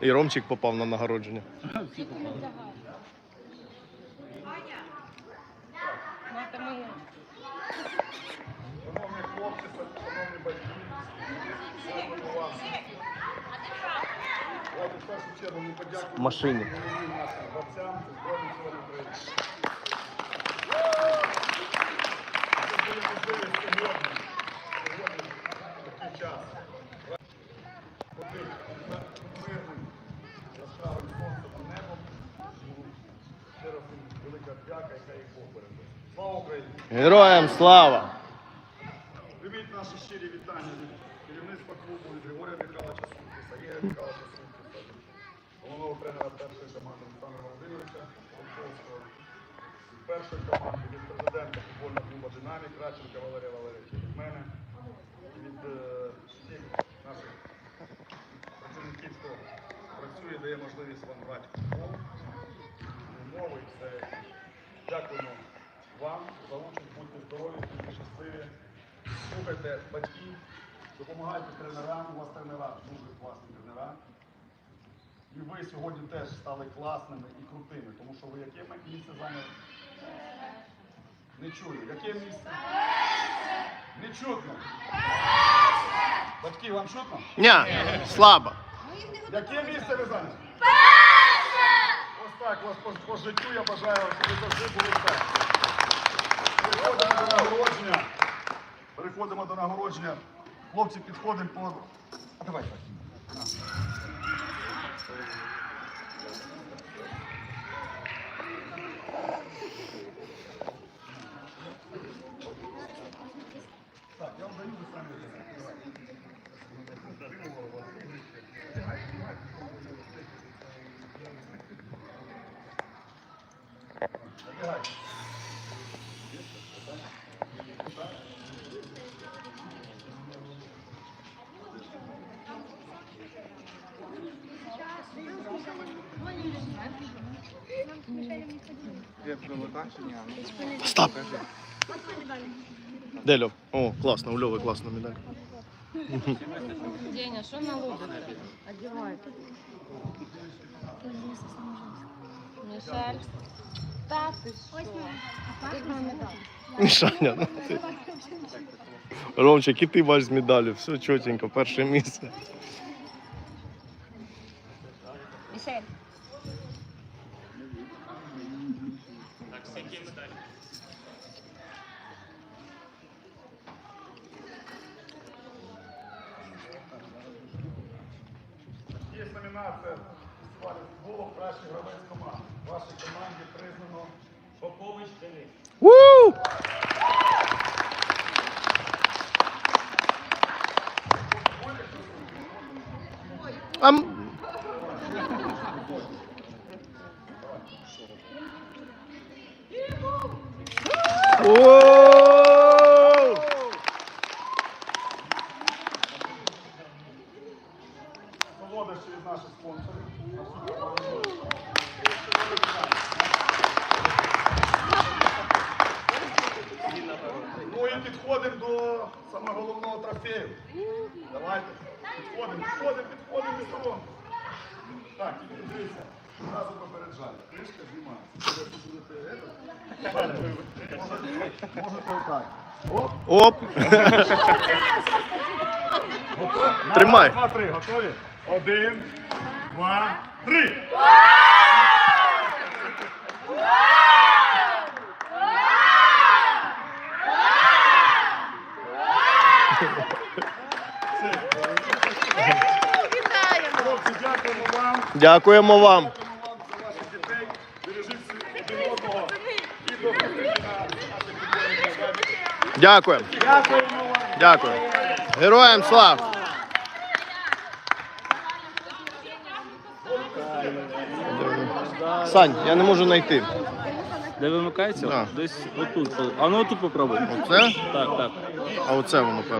І Ромчик попав на нагородження. Попали. Мати Слава Україні! Героям слава! Прийміть наші щирі вітання від керівництва клубу, від Григорія Михайловича Сункіса, Ігоря Михайловича Сункіса, головного тренера першої команди Олександра Володимировича Олковського, від першої команди, від президента футбольного клубу Динамік Радченка Валерія Валерійовича, від мене, від е, всіх наших працівників, хто працює, дає можливість вам грати футбол. Дякуємо вам за участь, будьте здорові, будьте щасливі. Слухайте батьків, допомагайте тренерам, у вас тренера дуже класні тренера. І ви сьогодні теж стали класними і крутими, тому що ви яке місце зайняли? Не чую. Яке місце? Не чутно. Батьки, вам чутно? Ня, слабо. Яке місце ви зайняли? Ось так, вас по, по життю я бажаю, щоб ви завжди були так. Переходимо до нагородження. Переходимо до нагородження. Хлопці, підходимо по. А давай. Так, я вам даю, ви самі вибираєте. Давай. Стоп. Де Льов? О, класно, у Льови класна медаль. Деня, що на лобі? Одягай. Мішель. Та ти що? Мішаня, ну ти. Ромчик, і ти бачиш з медаллю. Все чотенько, перше місце. Мішель. Є номінація футболу кращий гравець команд. В вашій команді признано Попович Денис. Ву! Ам... Солодощі від наших спонсорів. Ну і підходимо до самого головного трофею. Давайте. Підходимо, підходимо, підходимо до того. Так, дивіться. Зразу попереджаю. Кришка знімається. Можете отак. Оп. Оп! Тримай. Два, три, готові? Один, два, три. Хлопці, дякуємо вам. Дякуємо вам. Дякуємо. Дякую. Героям слава! Сань, я не можу знайти. Де вимикається? Да. Десь отут. А ну отут попробуй. Оце? Так, так. А оце воно певно.